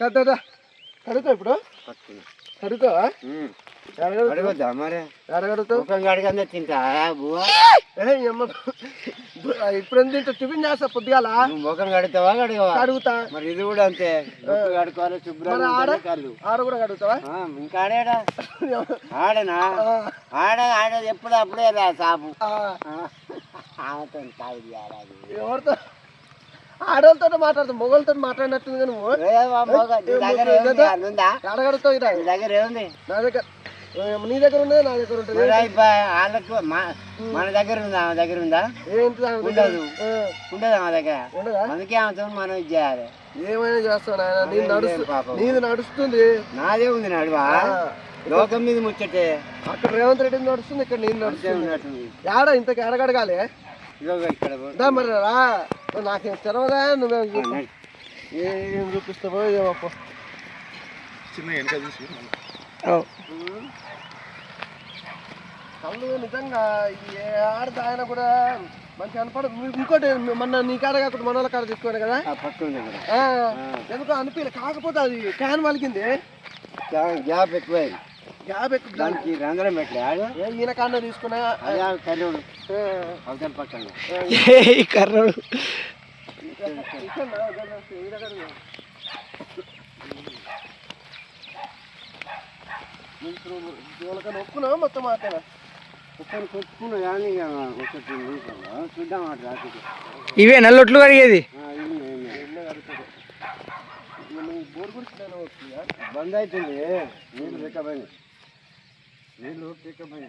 కదా కడుగుతావు ఇప్పుడు? కడుగుతావా? అడగొద్దా మరి? ఎడగడుగుతావు ముఖం కడగందే తింటా బువ్వ? ఇప్పుడు ఎంత తింటా టిఫిన్ చేస్తా పొద్దుగాల? ముఖం కడుగుతావా కడగవా? కడుగుతా. మరి ఇది కూడా అంతే. కడుకోవాలి శుభ్రంగా ఆడ? కూడా కడుగుతావా? ఇంకా ఆడాడా? ఆడనా? ఆడ ఆడ ఎప్పుడు అప్పుడే రా సాపు ఎవరితో? ఆడవాళ్ళతో మాట్లాడుతావు మొగలతో మాట్లాడినట్టుంది కానీ నీ దగ్గర ఏముంది? ఉందా నీ దగ్గర నా దగ్గర ఏ, నీ దగ్గర ఉండదు నా దగ్గర ఉంటుంది. వాళ్ళకు మన దగ్గర ఉందా? ఆమె దగ్గర ఉందా? ఏంటి? ఉండదు. ఉండదా మా దగ్గర? ఉండదా? అందుకే ఆమెతో మనం ఇది చేయాలి. ఏమైనా చేస్తావు నాయన? నీది నడుస్తు పాపం. నీది నడుస్తుంది. నాదే ఉంది నడువా? లోకం మీద ముచ్చటే. అక్కడ రేవంత్ రెడ్డి నడుస్తుంది ఇక్కడ నేను నడుస్తుంది. ఏడ ఇంతకు ఎడగడగాలి ఇదిగో ఇక్కడ మరి రా. నాకేం తెలవదా? నువ్వే. ఏం చూపిస్తావో ఏమో పో. కళ్ళు నిజంగా ఏ ఆడది ఆయన కూడా మంచి నువ్వు ఇంకోటి మొన్న నీ కాడ కాకుండా మన వాళ్ళ కాడ తీసుకోండి కదా? ఎందుకో అనిపించలే కాకపోతే అది క్యాన్ వలికింది గ్యా- గ్యాప్ ఎక్కువైంది. దానికి పెట్టలే. ఈయన కాడ తీసుకున్నా? కర్రోడు. అవతల పక్కన. కర్రడు? ఒప్పుకున్నావా మొత్తం మాట్లాడా ఒకసారి కొట్టుకున్నా కానీ ఒకటి చూద్దాం ఇవే నల్లొట్లు కడిగేది? బంద్ అవుతుంది. నీళ్ళు ये लोग के कमाई